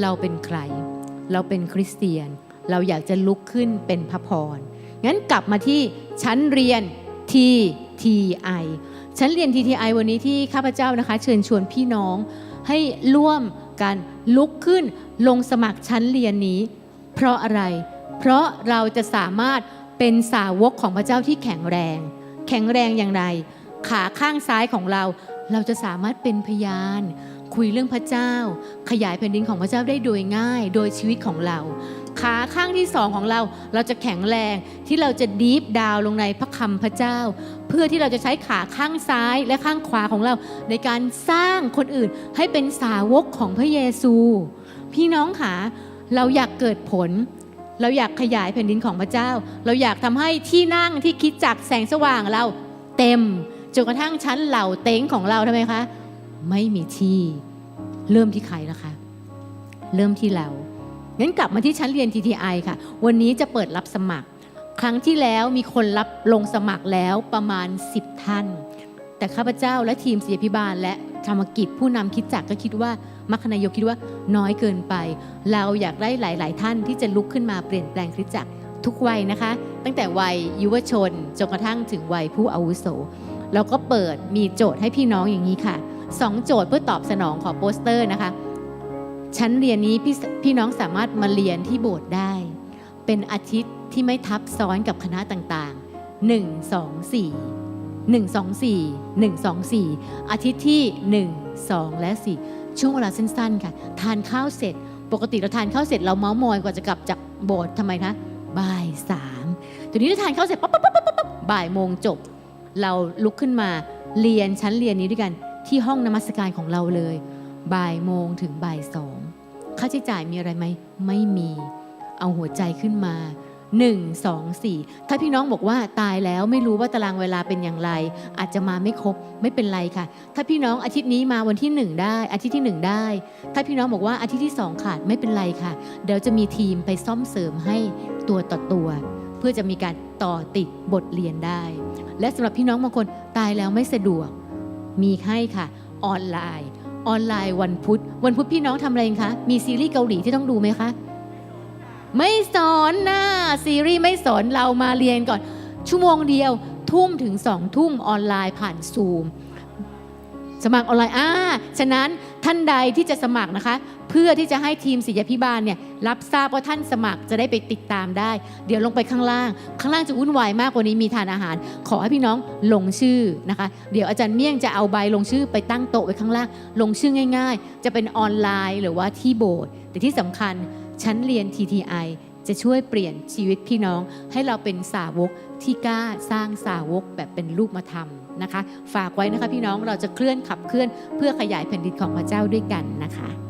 เราเป็นใคร เราเป็นคริสเตียน เราอยากจะลุกขึ้นเป็นพระพร งั้นกลับมาที่ชั้นเรียน TTI ชั้นเรียน TTI วันนี้ที่ข้าพเจ้านะคะ เชิญชวนพี่น้องให้ร่วมกันลุกขึ้นลงสมัครชั้นเรียนนี้ เพราะอะไร เพราะเราจะสามารถเป็นสาวกของพระเจ้าที่แข็งแรง แข็งแรงอย่างไร ขาข้างซ้ายของเรา เราจะสามารถเป็นพยาน คุยเรื่องพระเจ้า ขยายแผ่นดินของพระเจ้าได้โดยง่าย โดยชีวิตของเรา ขาข้างที่สองของเราเราจะแข็งแรงที่เราจะดีฟดาวลงในพระคำพระเจ้า เพื่อที่เราจะใช้ขาข้างซ้ายและข้างขวาของเรา ในการสร้างคนอื่นให้เป็นสาวกของพระเยซู พี่น้องขาเราอยากเกิดผลเราอยากขยายแผ่นดินของพระเจ้า เราอยากทำให้ที่นั่งที่คิดจักแสงสว่างเราเต็มจนกระทั่งชั้นเหล่าเต็งของเราทำไมคะ ไม่มีที่ เริ่มที่ใครล่ะคะ เริ่มที่เรา งั้นกลับมาที่ชั้นเรียน TTI ค่ะ วันนี้จะเปิดรับสมัคร ครั้งที่แล้วมีคนรับลงสมัครแล้วประมาณ 10 ท่าน แต่ข้าพเจ้าและทีมศิยพิบาล และธรรมกิจผู้นำคิดจักก็คิดว่ามัคคณายกคิดว่าน้อยเกินไป เราอยากได้หลาย ๆ ท่านที่จะลุกขึ้นมาเปลี่ยนแปลงคริสตจักทุกวัยนะคะ ตั้งแต่วัยยุวชนจนกระทั่งถึงวัยผู้อาวุโสเราก็เปิดมีโจทย์ให้พี่น้องอย่างนี้ค่ะ สองโจทย์เพื่อตอบสนองของโปสเตอร์นะคะ ชั้นเรียนนี้พี่พี่น้องสามารถมาเรียนที่โบสถ์ได้ เป็นอาทิตย์ที่ไม่ทับซ้อนกับคณะต่างๆ 1 2 4 1 2 4 1 2 4 อาทิตย์ที่ 1 2 และ 4 ช่วงเวลาสั้นๆ ค่ะ ทานข้าวเสร็จ ปกติเราทานข้าวเสร็จเราเมาส์มอยกว่าจะกลับจากโบสถ์ทำไมคะบ่ายสามทีนี้เราทานข้าวเสร็จปั๊บปั๊บปั๊บปั๊บบ่ายโมงจบ เราลุกขึ้นมาเรียนชั้นเรียนนี้ด้วยกัน ที่ห้องนมัสการของเราเลย บ่ายโมงถึงบ่ายสองค่าใช้จ่ายมีอะไรไหมไม่มี เอาหัวใจขึ้นมา 1 2 4 ถ้าพี่น้องบอกว่าตายแล้วไม่รู้ว่าตารางเวลาเป็นอย่างไร อาจจะมาไม่ครบไม่เป็นไรค่ะ ถ้าพี่น้องอาทิตย์นี้มาวันที่ 1 ได้ อาทิตย์ที่ 1 ได้ ถ้าพี่น้องบอกว่าอาทิตย์ที่ 2 ขาดไม่เป็นไรค่ะ เดี๋ยวจะมีทีมไปซ่อมเสริมให้ตัวต่อตัว เพื่อจะมีการต่อติดบทเรียนได้ และสำหรับพี่น้องบางคนตายแล้วไม่สะดวก มีให้ค่ะ ออนไลน์ ออนไลน์วันพุธ วันพุธพี่น้องทำอะไรคะ มีซีรีส์เกาหลีที่ต้องดูไหมคะ ไม่สอนนะซีรีส์ไม่สอนเรามาเรียนก่อน ชั่วโมงเดียวทุ่มถึงสองทุ่มออนไลน์ผ่านซูม สมัครออนไลน์อ่าฉะนั้น ท่านใดที่จะสมัครนะคะ เพื่อที่จะให้ทีมศิยพิบาลเนี่ยรับทราบว่าท่านสมัครจะได้ไปติดตามได้ เดี๋ยวลงไปข้างล่าง ข้างล่างจะวุ่นวายมากกว่านี้มีทานอาหาร ขอให้พี่น้องลงชื่อนะคะ เดี๋ยวอาจารย์เมี่ยงจะเอาใบลงชื่อไปตั้งโต๊ะไว้ข้างล่าง ลงชื่อง่าย ๆ จะเป็นออนไลน์หรือว่าที่โบสถ์แต่ที่สำคัญชั้นเรียน TTI จะช่วยเปลี่ยนชีวิตพี่น้องให้เราเป็นสาวกที่กล้าสร้างสาวกแบบเป็นรูปมาทำ นะคะ ฝากไว้นะคะพี่น้องเราจะเคลื่อนขับเคลื่อนเพื่อขยายแผ่นดินของพระเจ้าด้วยกันนะคะ